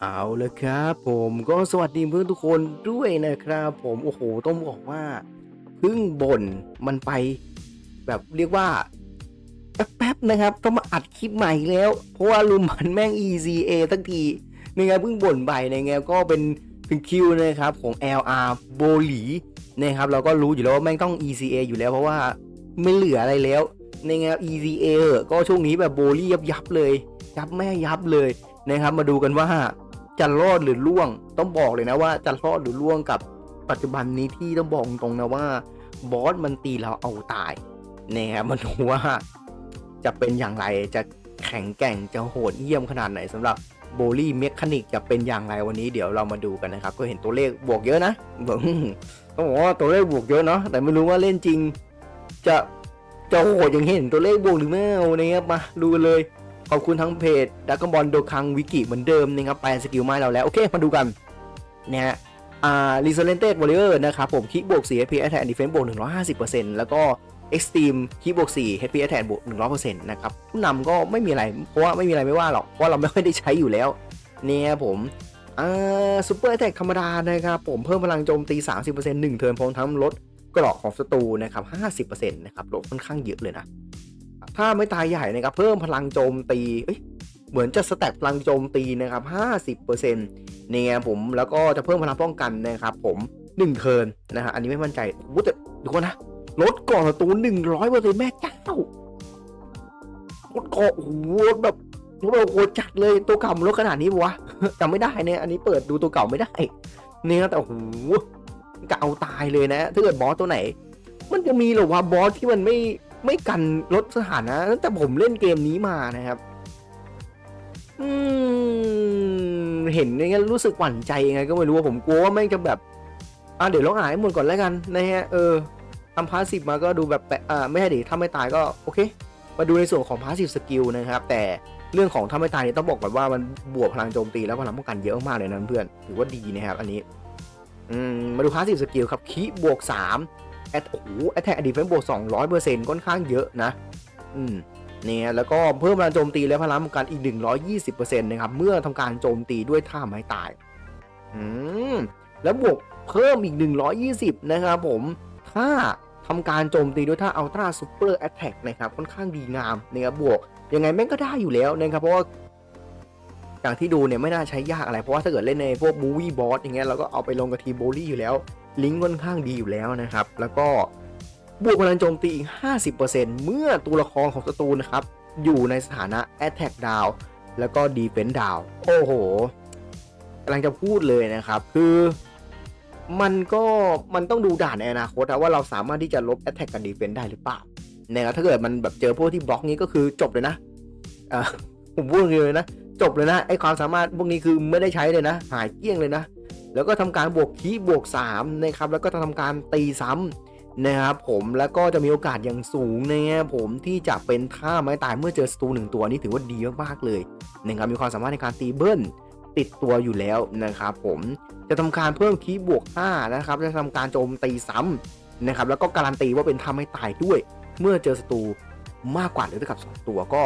เอาลยครับผมก็สวัสดีเพื่อนทุกคนด้วยนะครับผมโอ้โหต้องบอกว่าเพึ่งบ่นมันไป แบบเรียกว่าแป๊บๆนะครับ ต้องมาอัดคลิปใหม่แล้ว เพราะว่าลุมมันแม่ง ECA ทั้งทีในไงเพิ่งบ่นไปในไงก็เป็นถึงคิวนะครับของ LR โบลีนะครับเราก็รู้อยู่แล้วว่าแม่งต้อง ECA อยู่แล้วเพราะว่าไม่เหลืออะไรแล้วในไง ECA ก็ช่วงนี้แบบโบลี่ยับยับๆเลย ยับแม่ยับเลยนะครับ มาดูกันว่า จะรอดหรือล่วง ต้องบอกเลยนะว่าจะรอดหรือล่วงกับปัจจุบันนี้ที่ต้องบอกตรงนะว่าบอสมันตีเราเอาตายนะครับมาดูว่าจะเป็นอย่างไรจะแข็งแกร่งจะโหดเยี่ยมขนาดไหนสำหรับโบลี่เมคานิกจะเป็นอย่างไรวันนี้เดี๋ยวเรามาดูกันนะครับ ก็เห็นตัวเลขบวกเยอะนะบอกต้องบอกว่าตัวเลขบวกเยอะเนาะแต่ไม่รู้ว่าเล่นจริง จะจะโหดอย่างเห็นตัวเลขบวกหรือไม่เอานะครับมาดูเลย ขอบคุณทั้งเพจดักกบอลโดคังวิกิเหมือนเดิมนะครับแปลสกิลไม้เราแล้ว โอเค มาดูกันนะฮะอ่ารีโซเลนเต็ดวอลเลอร์นะครับผมคิกบวก4 HP Attack and Defense บวก 150%แล้วก็ Extreme คิบวก4 HP Attack บวก 100%นะครับผู้นำก็ไม่มีอะไร เพราะว่าไม่มีอะไรไม่ว่าหรอก เพราะเราไม่ค่อยได้ใช้อยู่แล้ว เนี่ยผมอ่าซูเปอร์แอตแทกธรรมดานะครับผมเพิ่มพลังโจมตี 30% 1 เทิร์นพร้อมทั้งลดเกราะของศัตรูนะครับ 50%นะครับลดค่อนข้างเยอะเลยนะ ถ้าไม่ตายใหญ่นะครับเพิ่มพลังโจมตีเอ้ยเหมือนจะสแต็กพลังโจมตีนะครับ 50%เนี่ยผมแล้วก็จะเพิ่มพลังป้องกันนะครับผม1เทิร์นนะฮะอันนี้ไม่มั่นใจโอ้โหแต่ดูก่อนนะลดก่อนศัตรู100%แม่เจ้าลดก่อโอ้โหดแบบลดแบบโคตรจัดเลยตัวเก่ามันลดขนาดนี้ปะวะจำไม่ได้เนี่ยอันนี้เปิดดูตัวเก่าไม่ได้เนี่ยแต่โอ้โหกะเอาตายเลยนะ ถ้าเกิดบอสตัวไหน มันจะมีหรอวะบอสที่มันไม่ ไม่กันลดสถานะตั้งแต่ผมเล่นเกมนี้มานะครับ อืม เห็นอย่างเงี้ยรู้สึกหวั่นใจยังไง ก็ไม่รู้ว่าผมกลัวว่าแม่งจะแบบ อะเดี๋ยวลองอ่านให้หมดก่อนแล้วกันนะฮะ เออทำพาสซีฟมาก็ดูแบบแปลกอ่าไม่ใช่ดิถ้าไม่ตายก็โอเค มาดูในส่วนของพาสซีฟสกิลนะครับ แต่เรื่องของถ้าไม่ตายเนี่ยต้องบอกก่อนว่ามันบวกพลังโจมตีแล้วพลังป้องกันเยอะมากเลยนะเพื่อนถือว่าดีนะครับ อันนี้ อืม มาดูพาสซีฟสกิลครับคีบวกสาม แอดโอ้โหแอตแทกอดีเป็นบวก200%ค่อนข้างเยอะนะ อืมเนี่ยแล้วก็เพิ่มพลังโจมตีและพลังป้องกันอีก 120%นะครับ เมื่อทำการโจมตีด้วยท่าไม้ตาย อืม แล้วบวกเพิ่มอีก 120 นะครับผม ถ้าทำการโจมตีด้วยท่าอัลตร้าซูเปอร์แอตแทกนะครับ ค่อนข้างดีงามนะครับบวก ยังไงแม่งก็ได้อยู่แล้วนะครับ เพราะว่าอย่างที่ดูเนี่ยไม่น่าใช้ยากอะไร เพราะว่าถ้าเกิดเล่นในพวกมูวี่บอสอย่างเงี้ยเราก็เอาไปลงกับทีโบลี่อยู่แล้ว ลิงก์ค่อนข้างดีอยู่แล้วนะครับ แล้วก็บวกพลังโจมตีอีก 50%เมื่อตัวละครของศัตรูนะครับ อยู่ในสถานะ Attack Down แล้วก็ Defense Down โอ้โหกำลังจะพูดเลยนะครับ คือ มันก็มันต้องดูด่านในอนาคตว่าเราสามารถที่จะลบ Attack กับ Defense ได้หรือเปล่านะครับถ้าเกิดมันแบบเจอพวกที่บล็อกนี้ก็คือจบเลยนะอ่าผมพูดเลยนะ จบเลยนะไอความสามารถพวกนี้คือไม่ได้ใช้เลยนะ หายเกลี้ยงเลยนะ แล้วก็ทำการบวกคีบวก3นะครับแล้วก็จะทำการตีซ้ำนะครับผมแล้วก็จะมีโอกาสอย่างสูงนะครับผมที่จะเป็นท่าไม้ตายเมื่อเจอศัตรูหนึ่งตัวนี่ถือว่าดีมากๆเลยนะครับมีความสามารถในการตีเบิ้ลติดตัวอยู่แล้วนะครับผมจะทำการเพิ่มคีบวก5นะครับจะทำการโจมตีซ้ำนะครับแล้วก็การันตีว่าเป็นท่าไม้ตายด้วย เมื่อเจอศัตรูมากกว่าหรือเท่ากับสองตัวก็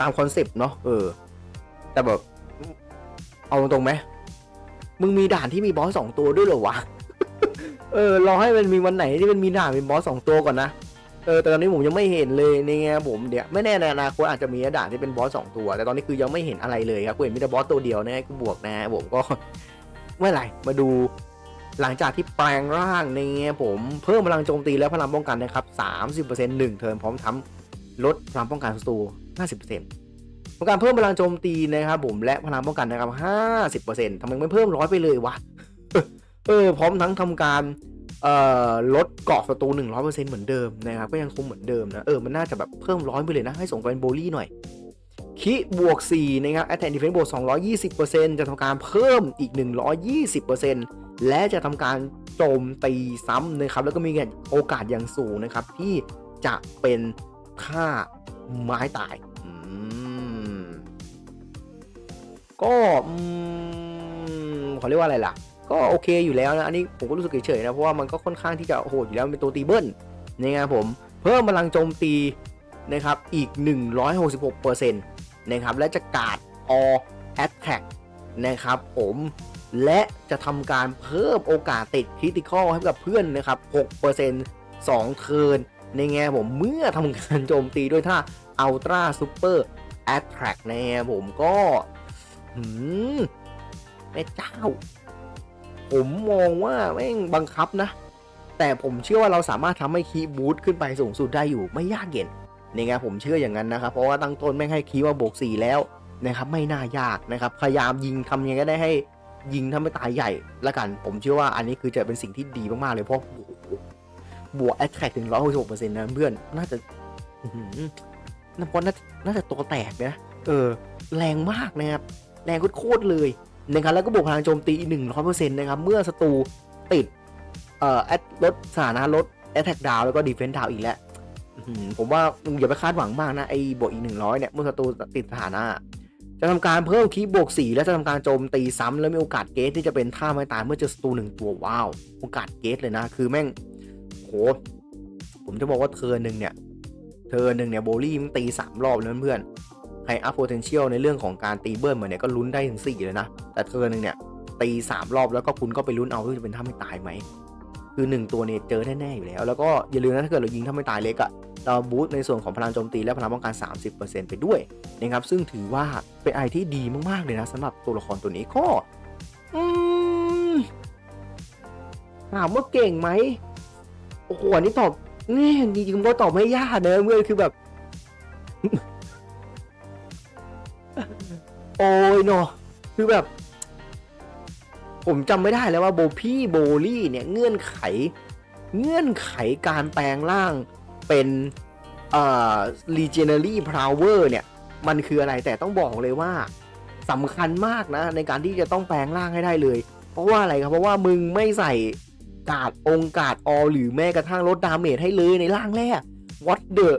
ตามคอนเซปต์เนาะเออแต่แบบเอาตรงไหม มึงมีด่านที่มีบอสสองตัวด้วยเหรอวะ เออรอให้มันมีวันไหนที่มันมีด่านเป็นบอสสองตัวก่อนนะ เออแต่ตอนนี้ผมยังไม่เห็นเลยในแง่ผมเดี๋ยวไม่แน่ในอนาคตอาจจะมีด่านที่เป็นบอสสองตัว แต่ตอนนี้คือยังไม่เห็นอะไรเลยครับกูเห็นมีแต่บอสตัวเดียวนะกูบวกนะผมก็ไม่เป็นไรมาดูหลังจากที่แปลงร่างในแง่ผมเพิ่มพลังโจมตีและพลังป้องกันนะครับ 30% 1เทิร์นพร้อมทั้งลดพลังป้องกันศัตรู50% ของการเพิ่มพลังโจมตีนะครับผมและพลังป้องกันนะครับ50%ทำไมไม่เพิ่มร้อยไปเลยวะเออพร้อมทั้งทำการเอ่อลดเกาะศัตรู100%เหมือนเดิมนะครับก็ยังคงเหมือนเดิมนะเออมันน่าจะแบบเพิ่มร้อยไปเลยนะให้ส่งเป็นโบลี่หน่อยคิบวก4นะครับ Attack Defense บวก220%จะทำการเพิ่มอีก 120%และจะทำการโจมตีซ้ำนะครับ แล้วก็มีโอกาสอย่างสูงนะครับ ที่จะเป็นค่าไม้ตายอืม ก็เขาเรียกว่าอะไรล่ะ ก็โอเคอยู่แล้วนะ อันนี้ผมก็รู้สึกเฉยๆนะ เพราะว่ามันก็ค่อนข้างที่จะโหดอยู่แล้วเป็นตัวตีเบิ้ลนะครับผม เพิ่มพลังโจมตีนะครับอีก 166%นะครับและจะกาด all attack นะครับผมและจะทำการเพิ่มโอกาสติดคริติคอลให้กับเพื่อนนะครับ 6% 2 เทิร์นในแง่ผมเมื่อทำการโจมตีด้วยท่า Ultra Super Attract แน่ผมก็ หืมแม่เจ้า ผมมองว่าแม่งบังคับนะ แต่ผมเชื่อว่าเราสามารถทำให้คีย์บูทขึ้นไปสูงสุดได้อยู่ไม่ยากเย็นนี่ไงผมเชื่ออย่างนั้นนะครับ เพราะว่าตั้งต้นแม่งให้คีย์ว่าบวก4แล้วนะครับ ไม่น่ายากนะครับ พยายามยิงทำยังไงก็ได้ให้ยิงทำให้ตายใหญ่ละกัน ผมเชื่อว่าอันนี้คือจะเป็นสิ่งที่ดีมาก ๆ เลยเพราะบวกแอตแทกถึงร้อยหกสิบเปอร์เซ็นต์นะเพื่อน น่าจะอื้อหือน่าเพราะน่าจะตัวแตกนะ เออ แรงมากนะครับ แรงโคตรเลยนะครับแล้วก็บวกพลังโจมตีอีกหนึ่งร้อยเปอร์เซ็นต์นะครับเมื่อศัตรูติดเอ่อแอดลดสถานะลดแอตแทกดาวแล้วก็ดีเฟน s ์ดาวอีกแล้วผมว่าอย่าไปคาดหวังมากนะ ไอ้บวกอีกหนึ่งร้อยเนี่ยเมื่อศัตรูติดสถานะ จะทำการเพิ่มคีย์บวก4และจะทำการโจมตีซ้ำแล้วมีโอกาสเกตที่จะเป็นท่าไม้ตายเมื่อเจอศัตรูหนึ่งตัวว้าว โอกาสเกตเลยนะ คือแม่งโหผมจะบอกว่าเธอหนึ่งเนี่ยเธอหนึ่งเนี่ยโบลี่มันตีสามรอบแล้วเพื่อน ใครอัพ potential ในเรื่องของการตีเบิร์นมาเนี่ยก็ลุ้นได้ถึงสี่เลยนะ แต่เธอหนึ่งเนี่ยตีสามรอบแล้วก็คุณก็ไปลุ้นเอาว่าจะเป็นท่าไม่ตายไหม คือ 1 ตัวเนี่ยเจอแน่ๆอยู่แล้ว แล้วก็อย่าลืมนะถ้าเกิดเรายิงถ้าไม่ตายเล็กอะเราบูตในส่วนของพลังโจมตีและพลังป้องกัน 30%ไปด้วยนะครับซึ่งถือว่าเป็นไอที่ดีมากๆเลยนะสำหรับตัวละครตัวนี้ก็อืมถามว่าเก่งไหมโอ้โหอันนี้ตอบนี่จริงๆก็ตอบไม่ยากนะเมื่อคือแบบ โอ้ยเนาะคือแบบ ผมจำไม่ได้แล้วว่าโบพี่โบลี่เนี่ยเงื่อนไข เงื่อนไขการแปลงร่างเป็นเอ่อ legendary power เนี่ย มันคืออะไรแต่ต้องบอกเลยว่าสำคัญมากนะ ในการที่จะต้องแปลงร่างให้ได้เลย เพราะว่าอะไรครับ เพราะว่ามึงไม่ใส่กาดองกาดออหรือแม้กระทั่งลดดาเมจให้เลยในร่างแรก what the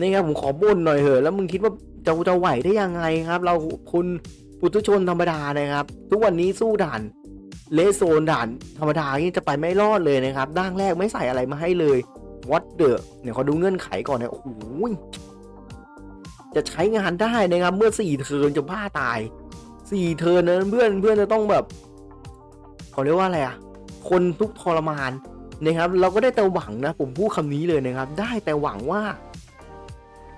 นี่ครับผมขอบ่นหน่อยเหอะแล้วมึงคิดว่าจะจะไหวได้ยังไงครับ เราคุณปุถุชนธรรมดานะครับ ทุกวันนี้สู้ด่านเลโซนด่านธรรมดานี่จะไปไม่รอดเลยนะครับด่างแรกไม่ใส่อะไรมาให้เลย what the เนี่ยเขาดูเงื่อนไขก่อนนะโอ้โหจะใช้งานได้นะครับ เมื่อสี่เทินจะบ้าตายสี่เทิร์นนะเพื่อนเพื่อนจะต้องแบบเขาเรียกว่าอะไรอะคนทุกทรมานนะครับ เราก็ได้แต่หวังนะ ผมพูดคำนี้เลยนะครับ ได้แต่หวังว่า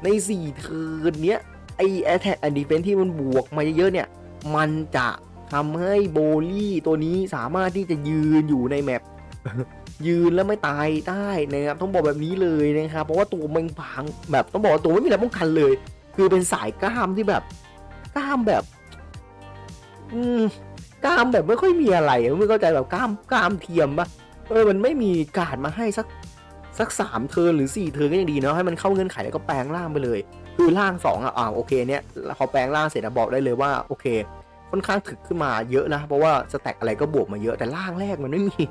ในสี่เทิร์นเนี้ยไอแอ t แทกแอนดีเฟนที่มันบวกมาเยอะๆเนี่ย มันจะทำให้โบลี่ตัวนี้สามารถที่จะยืนอยู่ในแมปยืนแล้วไม่ตายได้นะครับต้องบอกแบบนี้เลยนะครับเพราะว่าตัวมันพังแบบต้องบอกว่าตัวไม่มีอะไรป้องกันเลย คือเป็นสายกล้ามที่แบบกล้ามแบบ อืมกล้ามแบบไม่ค่อยมีอะไรไม่เข้าใจแบบกล้ามกล้ามเทียมปะเออมันไม่มีการดมาให้สัก สักสามเทิร์นหรือสี่เทิร์นก็ยังดีเนาะให้มันเข้าเงื่อนไขแล้วก็แปลงร่างไปเลย คือร่างสองอะอ่าโอเคเนี้ยพอแปลงร่างเสร็จอะบอกได้เลยว่าโอเค ค่อนข้างถึกขึ้นมาเยอะนะเพราะว่าสแต็กอะไรก็บวกมาเยอะแต่ร่างแรกมันไม่มี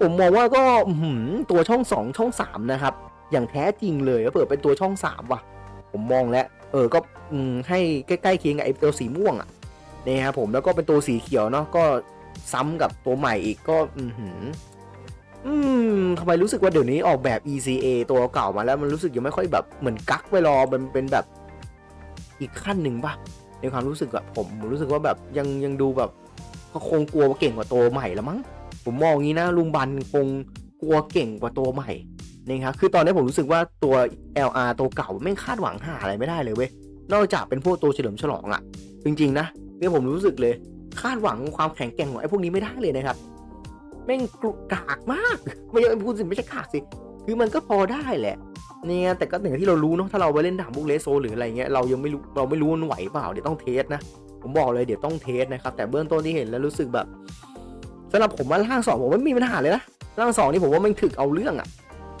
ผมมองว่าก็หืตัวช่องสองช่องสามนะครับ อย่างแท้จริงเลยเปิดเป็นตัวช่องสามว่ะ ผมมองแล้วเออก็ให้ใกล้ๆเคียงกับไอ้ตัวสีม่วงอะนี่ครับผมแล้วก็เป็นตัวสีเขียวเนาะก็ซ้ำกับตัวใหม่อีกก็อื อืมทำไมรู้สึกว่าเดี๋ยวนี้ออกแบบ ECA ตัวเก่ามาแล้วมันรู้สึกยังไม่ค่อยแบบเหมือนกักไว้รอมันเป็นแบบอีกขั้นหนึ่งป่ะในความรู้สึกอะผมรู้สึกว่าแบบยังยังดูแบบก็คงกลัวเก่งกว่าตัวใหม่ละมั้งผมมองงี้นะลุงบันคงกลัวเก่งกว่าตัวใหม่นะครับคือตอนนี้ผมรู้สึกว่าตัว LR ตัวเก่าไม่คาดหวังหาอะไรไม่ได้เลยเว้ยนอกจากเป็นพวกตัวเฉลิมฉลองอะจริงๆนะเนี่ยผมรู้สึกเลยคาดหวังความแข็งแกร่งของไอ้พวกนี้ไม่ได้เลยนะครับ แม่งกรุกากมาก ไม่ใช่พูดสิไม่ใช่กากสิ คือมันก็พอได้แหละ เนี่ยแต่ก็อย่างที่เรารู้เนาะถ้าเราไปเล่นด่านบุกเลโซหรืออะไรเงี้ยเรายังไม่รู้เราไม่รู้มันไหวเปล่าเดี๋ยวต้องเทสนะ ผมบอกเลยเดี๋ยวต้องเทสนะครับ แต่เบื้องต้นที่เห็นแล้วรู้สึกแบบสำหรับผมว่าร่างสองผมไม่มีปัญหาเลยนะร่างสองนี่ผมว่ามันถึกเอาเรื่องอะ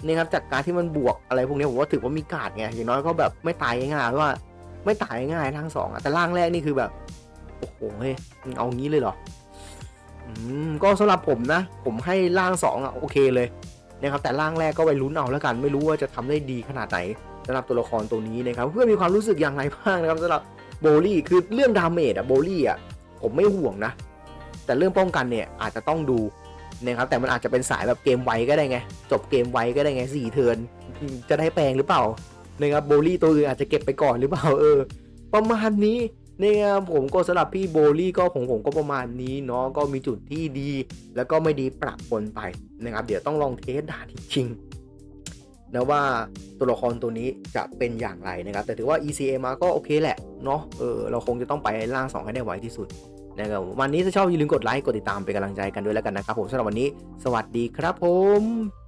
นี่ครับจากการที่มันบวกอะไรพวกนี้ผมว่าถือว่ามีการดไงอย่างน้อยก็แบบไม่ตายง่ายๆว่า ไม่ตายง่ายร่างสองอะแต่ร่างแรกนี่คือแบบโอ้โหเฮ้ยเอางี้เลยเหรอ ก็สำหรับผมนะ ผมให้ร่างสองอะโอเคเลยนะครับแต่ร่างแรกก็ไปลุ้นเอาแล้วกัน ไม่รู้ว่าจะทำได้ดีขนาดไหนสำหรับตัวละครตัวนี้นะครับเพื่อมีความรู้สึกอย่างไรบ้างนะครับสำหรับโบลี่คือเรื่องดาเมจอะโบลี่อะผมไม่ห่วงนะ แต่เรื่องป้องกันเนี่ยอาจจะต้องดูนะครับแต่มันอาจจะเป็นสายแบบเกมไวก็ได้ไง จบเกมไวก็ได้ไงสี่เทินจะได้แปลงหรือเปล่านะครับโบลี่ตัวอื่นอาจจะเก็บไปก่อนหรือเปล่าเออ ประมาณนี้ นี่ครับผมก็สำหรับพี่โบลี่ก็ของผมก็ประมาณนี้เนาะก็มีจุดที่ดี แล้วก็ไม่ดีปรับปนไปนะครับ เดี๋ยวต้องลองเทสด่านจริงนะว่าตัวละครตัวนี้จะเป็นอย่างไรนะครับ แต่ถือว่า ECA มาก็โอเคแหละเนาะเออเราคงจะต้องไปล่างสองให้ได้ไวที่สุดนะครับวันนี้ถ้าชอบอย่าลืมกดไลค์กดติดตามเป็นกำลังใจกันด้วยแล้วกันนะครับผมสำหรับวันนี้ สวัสดีครับผม